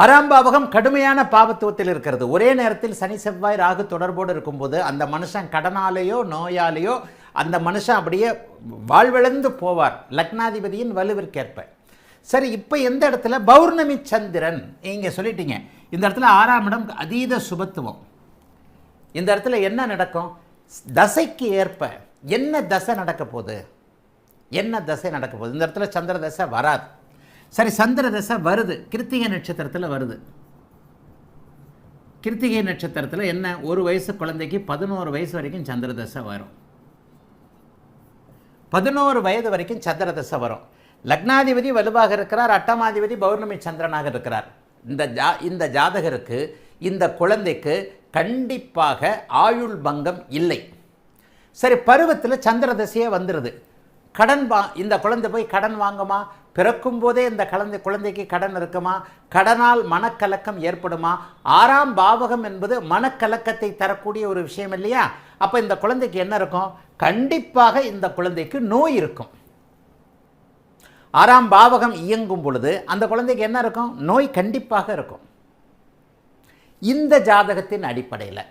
ஆறாம் பாவகம் கடுமையான பாவத்துவத்தில் இருக்கிறது. ஒரே நேரத்தில் சனி செவ்வாய் ராகு தொடர்போடு இருக்கும்போது அந்த மனுஷன் கடனாலேயோ நோயாலேயோ அந்த மனுஷன் அப்படியே வாழ்விழந்து போவார். லக்னாதிபதியின் வலுவிற்கேற்ப. சரி இப்போ எந்த இடத்துல? பௌர்ணமி சந்திரன். நீங்கள் சொல்லிட்டீங்க. இந்த இடத்துல ஆறாம் இடம் அதீத சுபத்துவம். இந்த இடத்துல என்ன நடக்கும்? தசைக்கு ஏற்ப என்ன தசை நடக்க போகுது? என்ன தசை நடக்க போகுது? இந்த இடத்துல சந்திர தசை வராது. சரி சந்திர தசை வருது. கிருத்திகை நட்சத்திரத்தில் வருது. கிருத்திகை நட்சத்திரத்தில் என்ன? ஒரு வயசு குழந்தைக்கு பதினோரு வயசு வரைக்கும் சந்திர தசை வரும். பதினோரு வயது வரைக்கும் சந்திர தசை வரும். லக்னாதிபதி வலுவாக இருக்கிறார் அட்டமாதிபதி பௌர்ணமி சந்திரனாக இருக்கிறார். இந்த ஜா இந்த ஜாதகருக்கு இந்த குழந்தைக்கு கண்டிப்பாக ஆயுள் பங்கம் இல்லை. சரி பருவத்தில் சந்திர தசையே வந்துடுது கடன் வா இந்த குழந்தை போய் கடன் வாங்குமா? பிறக்கும் போதே இந்த குழந்தை குழந்தைக்கு கடன் இருக்குமா? கடனால் மனக்கலக்கம் ஏற்படுமா? ஆறாம் பாவகம் என்பது மனக்கலக்கத்தை தரக்கூடிய ஒரு விஷயம் இல்லையா? அப்போ இந்த குழந்தைக்கு என்ன இருக்கும்? கண்டிப்பாக இந்த குழந்தைக்கு நோய் இருக்கும். ஆறாம் பாவகம் இயங்கும் பொழுது அந்த குழந்தைக்கு என்ன இருக்கும்? நோய் கண்டிப்பாக இருக்கும். இந்த ஜாதகத்தின் அடிப்படையில்.